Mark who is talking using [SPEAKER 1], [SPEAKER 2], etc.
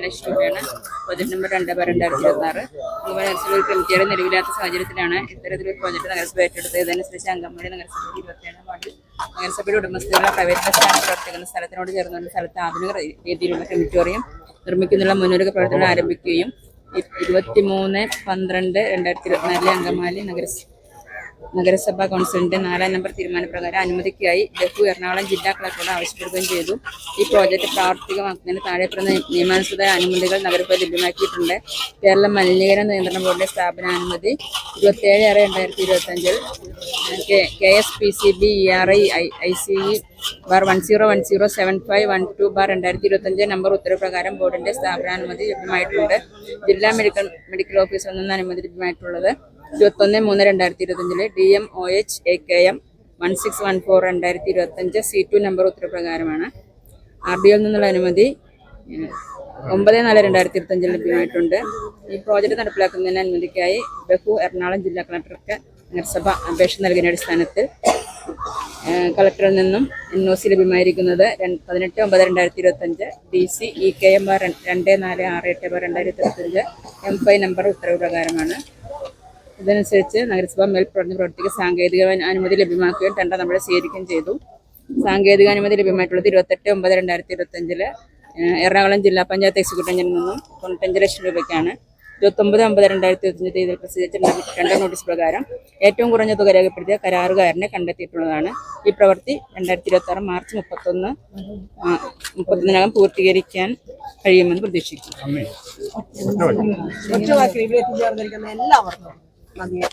[SPEAKER 1] ലക്ഷം നിലവിലാത്ത സാഹചര്യത്തിലാണ് ഇത്തരത്തിലൊരു പ്രോജക്ട് നഗരസഭ ഏറ്റെടുത്തത്. ഇതനുസരിച്ച് അങ്കമാലി നഗരസഭയുടെ ഇരുപത്തിയേഴാം വാർഡിൽ നഗരസഭയുടെ ഉടമസ്ഥതയിലുള്ള പ്രൈവറ്റ് ബസ് പ്രവർത്തിക്കുന്ന സ്ഥലത്തിനോട് ചേർന്നുള്ള സ്ഥലത്ത് ആധുനിക രീതിയിലുള്ള ക്രിമിറ്റോറിയം നിർമ്മിക്കുന്നതിനുള്ള മുന്നൊരുക്ക പ്രവർത്തനം ആരംഭിക്കുകയും ഇരുപത്തിമൂന്ന് പന്ത്രണ്ട് രണ്ടായിരത്തി ഇരുപത്തിനാലിലെ അങ്കമാലി നഗരസഭ നഗരസഭാ കൗൺസിലിന്റെ നാലാം നമ്പർ തീരുമാനപ്രകാരം അനുമതിക്കായി ലഘു എറണാകുളം ജില്ലാ കളക്ടറോട് ആവശ്യപ്പെടുകയും ചെയ്തു. ഈ പ്രോജക്റ്റ് പ്രാവർത്തികമാക്കുന്നതിന് താഴെ പറയുന്ന നിയമാനുസൃത അനുമതികൾ നഗരസഭ ലഭ്യമാക്കിയിട്ടുണ്ട്. കേരള മലിനീകരണ നിയന്ത്രണ ബോർഡിന്റെ സ്ഥാപനാനുമതി ഇരുപത്തിയേഴ് ആറ് രണ്ടായിരത്തി ഇരുപത്തി അഞ്ചിൽ K S P C B E R I I C E bar one zero one zero seven five one two bar രണ്ടായിരത്തി ഇരുപത്തഞ്ച് നമ്പർ ഉത്തരവ് പ്രകാരം ബോർഡിന്റെ സ്ഥാപനാനുമതി ലഭ്യമായിട്ടുണ്ട്. ജില്ലാ മെഡിക്കൽ മെഡിക്കൽ ഓഫീസറിൽ നിന്ന് അനുമതി ലഭ്യമായിട്ടുള്ളത്. ഇരുപത്തൊന്ന് മൂന്ന് രണ്ടായിരത്തി ഇരുപത്തഞ്ചിലെ D M O H A K M one six one four രണ്ടായിരത്തി ഇരുപത്തഞ്ച് സി ടു നമ്പർ ഉത്തരപ്രകാരമാണ്. ആർ ഡി ഒയിൽ നിന്നുള്ള അനുമതി ഒമ്പത് നാല് രണ്ടായിരത്തി ഇരുപത്തഞ്ചിൽ ലഭ്യമായിട്ടുണ്ട്. ഈ പ്രോജക്റ്റ് നടപ്പിലാക്കുന്നതിന് അനുമതിക്കായി ബഹു എറണാകുളം ജില്ലാ കളക്ടർക്ക് നഗരസഭ അപേക്ഷ നൽകിയ അടിസ്ഥാനത്തിൽ കളക്ടറിൽ നിന്നും എൻ ഒ സി ലഭ്യമായിരിക്കുന്നത് പതിനെട്ട് ഒമ്പത് രണ്ടായിരത്തി ഇരുപത്തഞ്ച് D C E K M bar രണ്ട് നാല് ആറ് എട്ട് ബാർ രണ്ടായിരത്തി ഇരുപത്തഞ്ച് എം ഫൈ നമ്പർ ഉത്തരവ് പ്രകാരമാണ്. ഇതനുസരിച്ച് നഗരസഭ മേൽപ്രവർത്തന പ്രവർത്തിക്ക് സാങ്കേതിക അനുമതി ലഭ്യമാക്കുകയും ടെൻഡർ നമ്മൾ സ്വീകരിക്കുകയും ചെയ്തു. സാങ്കേതിക അനുമതി ലഭ്യമായിട്ടുള്ളത് ഇരുപത്തെട്ട് ഒമ്പത് രണ്ടായിരത്തി ഇരുപത്തഞ്ചിൽ എറണാകുളം ജില്ലാ പഞ്ചായത്ത് എക്സിക്യൂട്ടീവ് എഞ്ചിനിൽ നിന്നും തൊണ്ണൂറ്റഞ്ച് ലക്ഷം രൂപയ്ക്കാണ് ഇരുപത്തൊമ്പത് ഒമ്പത് രണ്ടായിരത്തി ഇരുപത്തഞ്ച് തീയതിയിൽ പ്രസിദ്ധീകരിച്ച ടെൻഡർ നോട്ടീസ് പ്രകാരം ഏറ്റവും കുറഞ്ഞ തുക രേഖപ്പെടുത്തിയ കരാറുകാരനെ കണ്ടെത്തിയിട്ടുള്ളതാണ്. ഈ പ്രവൃത്തി രണ്ടായിരത്തി ഇരുപത്തി ആറ് മാർച്ച് മുപ്പത്തൊന്ന് മുപ്പത്തൊന്നിനകം പൂർത്തീകരിക്കാൻ കഴിയുമെന്ന് പ്രതീക്ഷിക്കുന്നു.
[SPEAKER 2] 那边